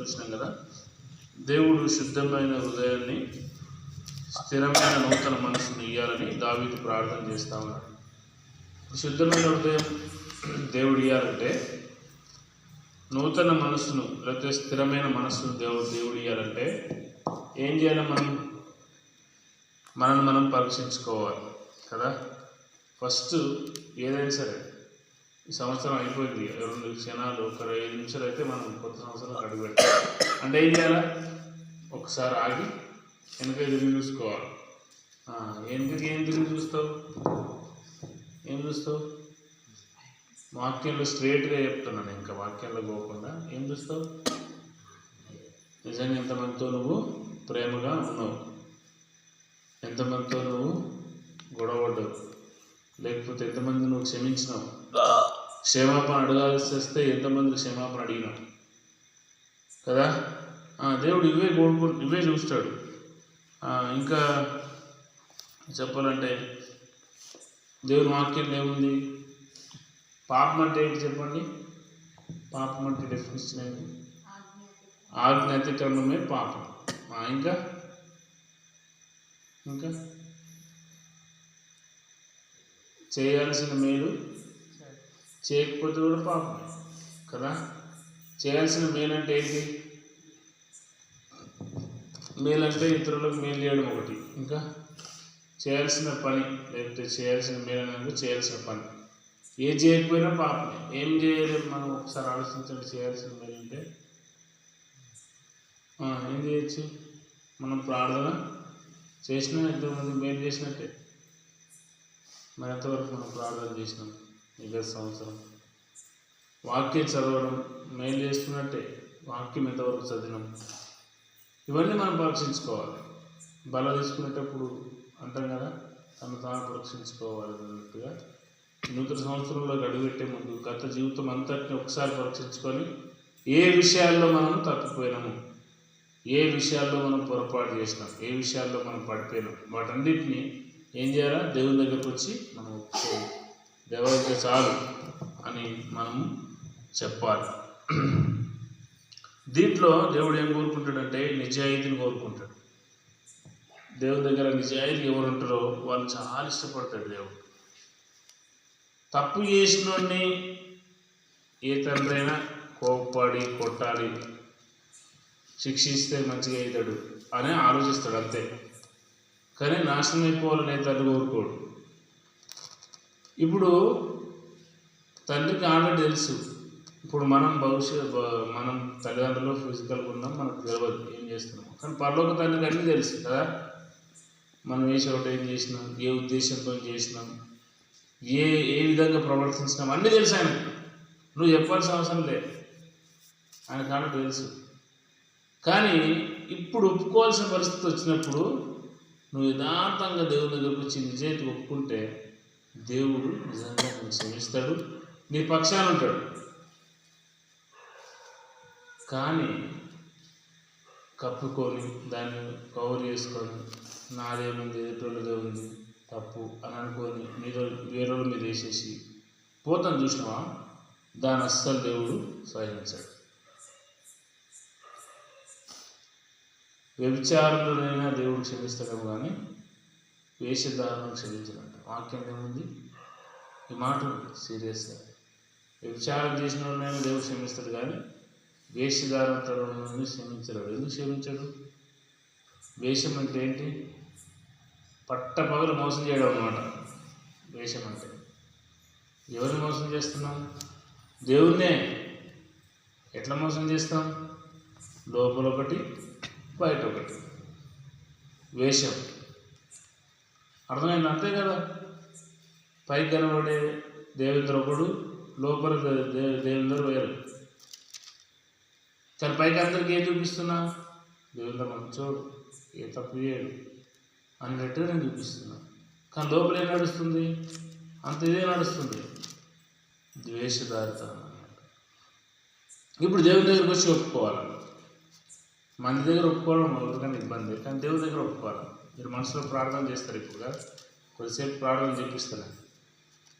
చూసినాం కదా. దేవుడు శుద్ధమైన హృదయాన్ని స్థిరమైన నూతన మనసును ఇయ్యాలని దావీదు ప్రార్థన చేస్తా ఉన్నాడు. శుద్ధమైన హృదయం దేవుడు ఇయ్యాలంటే నూతన మనసును లేకపోతే స్థిరమైన మనసును దేవుడు దేవుడు ఇయ్యాలంటే ఏం చేయాలి మనం? మనల్ని మనం పరీక్షించుకోవాలి కదా. ఫస్ట్ ఏదైనా సరే ఈ సంవత్సరం అయిపోయింది. రెండు క్షణాలు ఒక ఐదు నిమిషాలు అయితే మనం కొత్త సంవత్సరం అడుగు పెడతాం అంటే ఏం చేయాలా? ఒకసారి ఆగి వెనక తిరిగి చూసుకోవాలి. ఆ, ఎందుకు ఏం తిరిగి చూస్తావు? ఏం చూస్తావు? వాక్యంలో స్ట్రేట్గా చెప్తున్నాను ఇంకా వాక్యంలో పోకుండా. ఏం చూస్తావు? నిజంగా ఎంతమందితో నువ్వు ప్రేమగా ఉన్నావు? ఎంతమందితో నువ్వు గొడవడ్డావు లేకపోతే ఎంతమంది నువ్వు క్షమించినావు? క్షమాపణ అడగాల్సి వస్తే ఎంతమంది క్షమాపణ అడిగినాం కదా? దేవుడు ఇవే కోరుకు ఇవే చూస్తాడు. ఇంకా చెప్పాలంటే దేవుని వాక్యం ఏముంది? పాపం అంటే ఏంటి చెప్పండి? పాపం అంటే డెఫినేషన్ ఏంటి? ఆజ్ఞ అతిక్రమమే పాపం. ఇంకా? ఇంకా? చేయాల్సిన మేలు చేయకపోతే కూడా పాపం కదా? చేయాల్సిన మేలు అంటే ఏంటి? మేలు అంటే ఇతరులకు మేలు చేయడం ఒకటి. ఇంకా చేయాల్సిన పని లేకపోతే చేయాల్సిన మేలు అనేది చేయాల్సిన పని. ఏం చేయకపోయినా పాపమే. ఏం చేయలేము మనం ఒకసారి ఆలోచించండి చేయాల్సిన మేలు అంటే ఏం చేయొచ్చు? మనం ప్రార్థన చేసినా ఎంతోమంది మేలు చేసినట్టే. మరి ఎంతవరకు మనం ప్రార్థన చేసినాం? ఇదే సంవత్సరం. వాక్యం చదవడం మేలు చేస్తున్నట్టే వాక్యం ఎంతవరకు చదివినాం? ఇవన్నీ మనం పరీక్షించుకోవాలి. బల తీసుకునేటప్పుడు అంటాం కదా తను తాను పరీక్షించుకోవాలి అన్నట్టుగా నూతన సంవత్సరంలో గడిపెట్టే ముందు గత జీవితం అంతటిని ఒకసారి పరీక్షించుకొని ఏ విషయాల్లో మనం తప్పిపోయినాము? ఏ విషయాల్లో మనం పొరపాటు చేసినాం? ఏ విషయాల్లో మనం పడిపోయినాం? వాటన్నిటిని ఏం చేయాలా? దేవుని దగ్గరకు వచ్చి మనం ఒప్పుకోవాలి. దేవాలయ చాలు అని మనం చెప్పాలి. దీంట్లో దేవుడు ఏం కోరుకుంటాడంటే నిజాయితీని కోరుకుంటాడు. దేవుని దగ్గర నిజాయితీ ఎవరు ఉంటారో వాళ్ళు చాలా ఇష్టపడతాడు దేవుడు. తప్పు చేసిన ఏ తండ్రి అయినా కొట్టాలి శిక్షిస్తే మంచిగా అవుతాడు అని ఆలోచిస్తాడు అంతే. కానీ నాశనం అయిపోవాలని ఏ కోరుకోడు. ఇప్పుడు తండ్రికి ఆల్రెడీ తెలుసు. ఇప్పుడు మనం భవిష్యత్ మనం తల్లిదండ్రులు ఫిజికల్గా ఉన్నాం మనకు తెలియదు ఏం చేస్తున్నాం కానీ పరలోక తండ్రికి అన్నీ తెలుసు కదా. మనం ఏ చోట ఏం చేసినాం ఏ ఉద్దేశంతో చేసినాం ఏ ఏ విధంగా ప్రవర్తించినాం అన్నీ తెలుసు ఆయన నువ్వు చెప్పాల్సిన అవసరం లేదు. ఆయన కాబట్టి తెలుసు. కానీ ఇప్పుడు ఒప్పుకోవాల్సిన పరిస్థితి వచ్చినప్పుడు నువ్వు యథార్థంగా దేవుని దగ్గరకు వచ్చి నిజాయితీ ఒప్పుకుంటే దేవుడు నిజంగా నువ్వు క్షమిస్తాడు. నీ పక్షాన ఉంటాడు. కానీ కప్పుకొని దాన్ని కవర్ చేసుకొని నాదేముంది ఎదుటోళ్ళదే ఉంది తప్పు అని అనుకొని మీద వేరే మీద వేసేసి పోతాను చూసినావా? దాని అస్సలు దేవుడు సహించాడు. వ్యభిచారంలోనైనా దేవుడు క్షమిస్తాడు కానీ వేషధారణ క్షమించడంట వాక్యం ఏముంది ఈ మాట సీరియస్గా. వ్యభిచారం చేసిన వాళ్ళని దేవుడు క్షమిస్తాడు కానీ వేషధారణను క్షమించడు ఎందుకు క్షమించడు? వేషం అంటే ఏంటి? పట్టపగలు మోసం చేయడం అనమాట వేషం అంటే. ఎవరిని మోసం చేస్తున్నాం? దేవుణ్ణే. ఎట్లా మోసం చేస్తాం? లోపల ఒకటి బయట ఒకటి. వేషం. అర్థమైంది? అంతే కదా. పైకి కనబడే దేవేంద్ర ఒకడు లోపల దేవేంద్ర వేరు. కానీ పైకి అందరికి ఏం చూపిస్తున్నా? దేవేంద్ర మంచోడు ఏ తప్పు చేయడు. అన్నట్టుగా నేను చూపిస్తున్నా. కానీ లోపల ఏం నడుస్తుంది? అంత ఇదే నడుస్తుంది. ద్వేషధారితనం అన్నమాట ఇప్పుడు దేవుని దగ్గరికి వచ్చి ఒప్పుకోవాలి మంది దగ్గర ఒప్పుకోవడం ఎవరికైనా ఇబ్బంది. కానీ దేవుని దగ్గర ఒప్పుకోవాలి. మీరు మనసులో ప్రార్థన చేస్తారు ఇప్పుడు కదా? కొద్దిసేపు ప్రార్థన చేపిస్తారు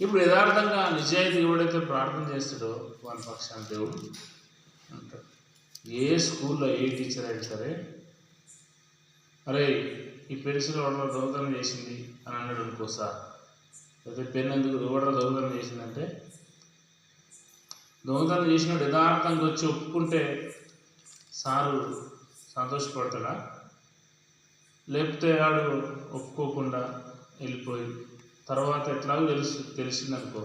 ఇప్పుడు యథార్థంగా నిజాయితీ ఎవడైతే ప్రార్థన చేస్తాడో వాని పక్షాన దేవుడు అంటాడు. ఏ స్కూల్లో ఏ టీచర్ అయినా సరే అరే ఈ పెన్సిల్ ఎవడో దొంగతనం చేసింది అని అన్నాడు అనుకో అయితే పెన్ ఎందుకు ఎవడో దొంగతనం చేసిందంటే దొంగతనం చేసినాడు యథార్థంగా వచ్చి ఒప్పుకుంటే సారు సంతోషపడతాడా? లేకపోతే ఆడు ఒప్పుకోకుండా వెళ్ళిపోయి తర్వాత ఎట్లాగో తెలుసు తెలిసిందనుకో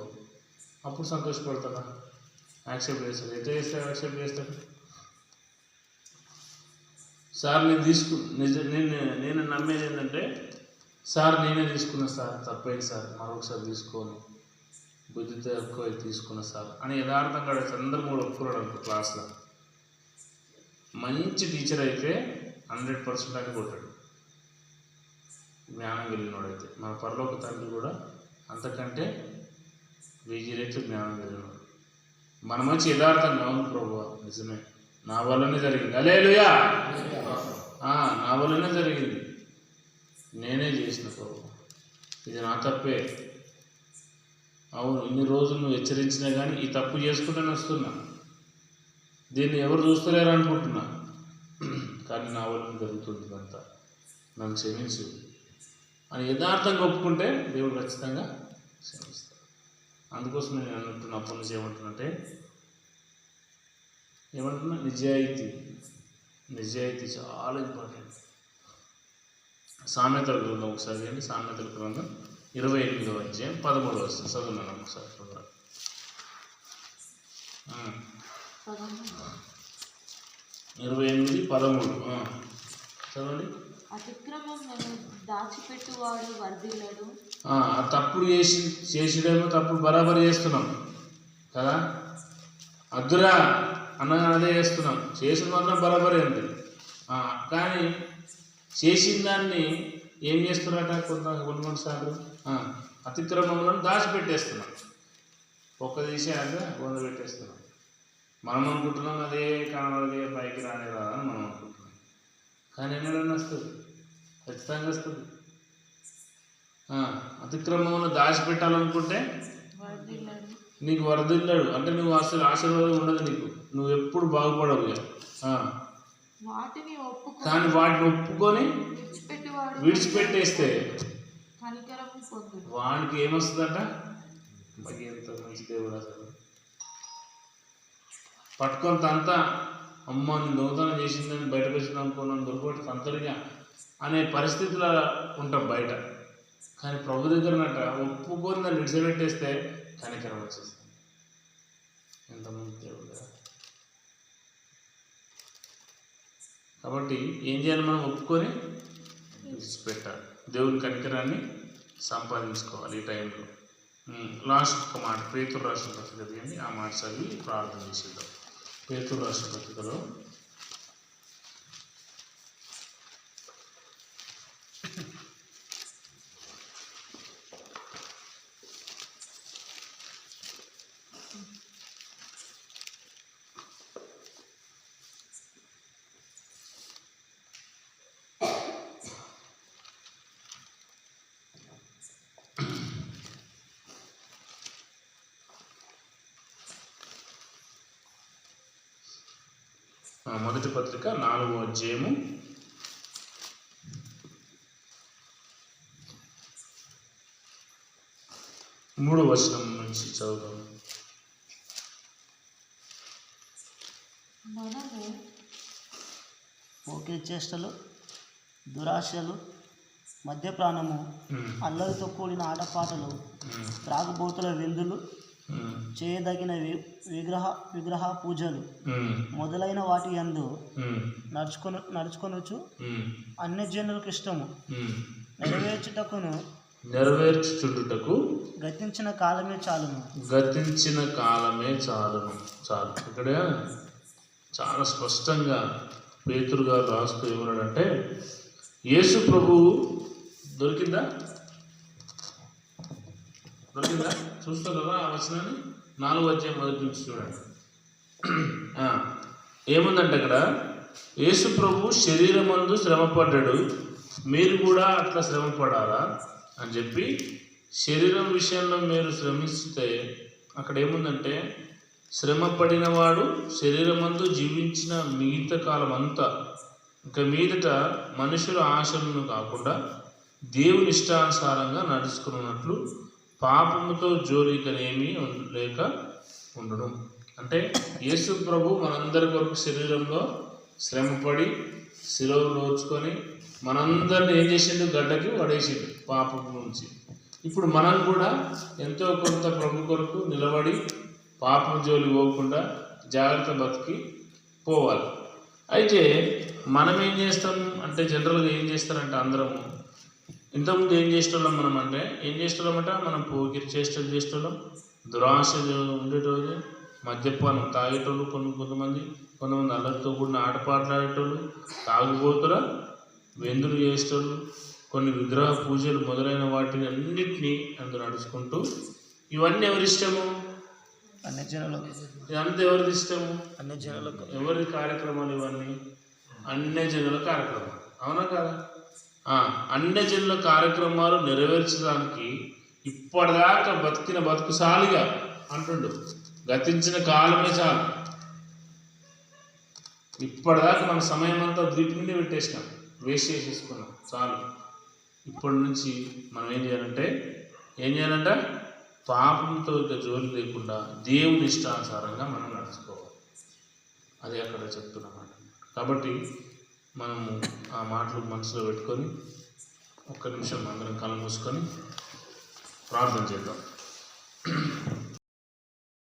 అప్పుడు సంతోషపడతాడా? యాక్సెప్ట్ చేస్తాడు. ఎట్లా చేస్తే యాక్సెప్ట్ చేస్తాడు. సార్ నేను తీసుకు నిజ నేను నేను నమ్మేది ఏంటంటే సార్ నేనే తీసుకున్నా సార్ తప్పైంది సార్ మరొకసారి తీసుకోను బుద్ధి ఎక్కువ తీసుకున్నా సార్ అని యథార్థంగా అందరూ కూడా ఒప్పుకున్నాడు అనుకో క్లాస్లో మంచి టీచర్ అయితే హండ్రెడ్ పర్సెంట్ అని కొట్టాడు. జ్ఞానం వెళ్ళినోడైతే మన పరలోక తండ్రి కూడా అంతకంటే వెయ్యి రెట్లు జ్ఞానం వెళ్ళినోడు మన మంచి యథార్థంగా అవును ప్రభు నిజమే. నా వల్లనే జరిగింది. అలేలుయా నా వల్లనే జరిగింది. నేనే చేసిన ప్రభు. ఇది నా తప్పే. అవును ఇన్ని రోజులు నువ్వు హెచ్చరించినా కానీ ఈ తప్పు చేసుకుంటూనే వస్తున్నా. దీన్ని ఎవరు చూస్తలేరు అనుకుంటున్నా కానీ నా వల్ల జరుగుతుంది అంతా నన్ను క్షమించు. అని యథార్థంగా ఒప్పుకుంటే దేవుడు ఖచ్చితంగా క్షమిస్తాడు అందుకోసం నేను అంటున్నా అప్పటి నుంచి ఏమంటున్నంటే ఏమంటున్నా? నిజాయితీ. నిజాయితీ చాలా ఇంపార్టెంట్. సామెతల గ్రంథం ఒకసారి చేయండి సామెతల గ్రంథం ఇరవై ఎనిమిదవ అధ్యాయం పదమూడవ వస్తుంది చదువున్నాను ఒకసారి చదువు ఇరవై ఎనిమిది పదమూడు. చదవండి. అతిక్రమములను దాచిపెట్టువాడు వర్ధిల్లడు. తప్పుడు చేసి చేసేడేమో తప్పుడు బరాబర్ చేస్తున్నాం. కదా? అద్దురా అన్న అదే చేస్తున్నాం. చేసిన మాత్రం బరాబరే ఉంది. కానీ చేసిన దాన్ని ఏం చేస్తున్నారట కొంత కొన్ని సార్లు? అతిక్రమంలో దాచిపెట్టేస్తున్నాం. ఒక్క తీసేయాక వంద పెట్టేస్తున్నాం. మనం అనుకుంటున్నాం అదే కనబడదే పైకి రానే రాదని మనం అనుకుంటున్నాం. కానీ ఎన్నడన్నా వస్తుంది ఖచ్చితంగా వస్తుంది. ఆ, అతిక్రమమును దాచిపెట్టాలనుకుంటే నీకు వరదిల్లాడు. అంటే నువ్వు అసలు ఆశీర్వాదం ఉండదు నీకు. నువ్వు ఎప్పుడు బాగుపడవు కానీ వాటిని ఒప్పుకొని విడిచిపెట్టేస్తే వానికి ఏమొస్తుందట? ఎంత మంచి దేవుడు అసలు. పట్టుకొని తంత అమ్మ నేను దొంగతనం చేసిందని బయటకు వచ్చింది అనుకున్నాను దొరకబట్టి తంతడిగా అనే పరిస్థితుల ఉంటాం బయట. కానీ ప్రభు దగ్గరనట ఒప్పుకొని దాన్ని విడిచిపెట్టేస్తే కనికరం వచ్చేస్తుంది ఎంతమంది దేవుడు కాబట్టి ఏం చేయాలి మనం? ఒప్పుకొని విడిచిపెట్టాలి. దేవుని కనికరాన్ని సంపాదించుకోవాలి ఈ టైంలో. లాస్ట్ ఒక మాట పేతురు రాసిన పత్రిక తీయండి. ఆ మాట చదివి ప్రార్థన చేసేద్దాం. పేతురు రాష్ట్ర పత్రికలో మొదటి పత్రిక నాలుగో అధ్యాయము. మూడో వచనం నుంచి చదువుతాం మనము పోకే చేష్టలు దురాశలు మద్యప్రాణము అల్లరితో కూడిన ఆటపాటలు త్రాగుబోతుల విందులు చేయదగిన విగ్రహ విగ్రహ పూజలు మొదలైన వాటి యందు ఉమ్, నడుచుకొని నడుచుకొనొచ్చు ఉమ్, అన్యజనులకు ఇష్టము. నెరవేర్చుటకును నెరవేర్చుచుండుటకు గతించిన కాలమే చాలును. గతించిన కాలమే చాలును. చాలు. ఇక్కడ చాలా స్పష్టంగా పేతురు గారు రాస్తూ ఏమన్నాడంటే యేసు ప్రభువు దొరికిందా? దొరికిందా? చూస్తారు కదా ఆ వచనాన్ని. నాలుగు అధ్యాయం మొదటి నుంచి చూడండి. ఏముందంటే అక్కడ? యేసు ప్రభు శరీరమందు శ్రమపడ్డాడు. మీరు కూడా అట్లా శ్రమ పడాలా అని చెప్పి శరీరం విషయంలో మీరు శ్రమిస్తే అక్కడ ఏముందంటే శ్రమ పడినవాడు శరీరమందు జీవించిన మిగతా కాలం అంతా ఇంకా మీదట మనుషుల ఆశలను కాకుండా దేవుని ఇష్టానుసారంగా నడుచుకున్నట్లు పాపముతో జోలికనేమి లేక ఉండడం. అంటే యేసు ప్రభు మనందరి కొరకు శరీరంలో శ్రమపడి శిలవు నోచుకొని మనందరిని ఏం చేసిండు? గడ్డకి పడేసిండు పాపం నుంచి. ఇప్పుడు మనం కూడా ఎంతో కొంత ప్రభు కొరకు నిలబడి పాపం జోలి పోకుండా జాగ్రత్త బతికి పోవాలి. అయితే మనం ఏం చేస్తాం? అంటే జనరల్గా ఏం చేస్తారంటే అందరము ఇంతకుముందు ఏం చేసేటోళ్ళం మనం అంటే ఏం చేసేటోళ్ళం మనం పోకిరి చేష్టలు చేసేటోళ్ళం. దురాశ ఉండేటోళ్ళు మద్యపానం తాగేటోళ్ళు కొన్ని కొంతమంది కొంతమంది అల్లరితో కూడిన ఆటపాటలాడేటోళ్ళు తాగుబోతుల వెందులు చేసేటోళ్ళు కొన్ని విగ్రహ పూజలు మొదలైన వాటిని అన్నిటినీ అందులో నడుచుకుంటూ ఇవన్నీ ఎవరి ఇష్టము? అన్ని జనులకు ఇదంతా ఎవరిది ఇష్టము? అన్ని జనులకు ఎవరి కార్యక్రమాలు ఇవన్నీ? అన్యజనుల కార్యక్రమాలు. అవునా కదా? అన్ని జిల్ల కార్యక్రమాలు నెరవేర్చడానికి ఇప్పటిదాకా బతికిన బతుకు సాలిగా అంటుండు. గతించిన కాలమే చాలు. ఇప్పటిదాకా మన సమయం అంతా ద్వీపు నుండి పెట్టేసినాం. వేస్ట్ చేసేసుకున్నాం. చాలు. ఇప్పటి నుంచి మనం ఏం చేయాలంటే ఏం చేయాలంట? పాపంతో ఇక జోలి లేకుండా దేవుని ఇష్టానుసారంగా మనం నడుచుకోవాలి. అది అక్కడ చెప్తున్నమాట కాబట్టి మనము ఆ మాటలు మనసులో పెట్టుకొని ఒక్క నిమిషం అందరం కళ్ళు మూసుకొని ప్రార్థన చేద్దాం.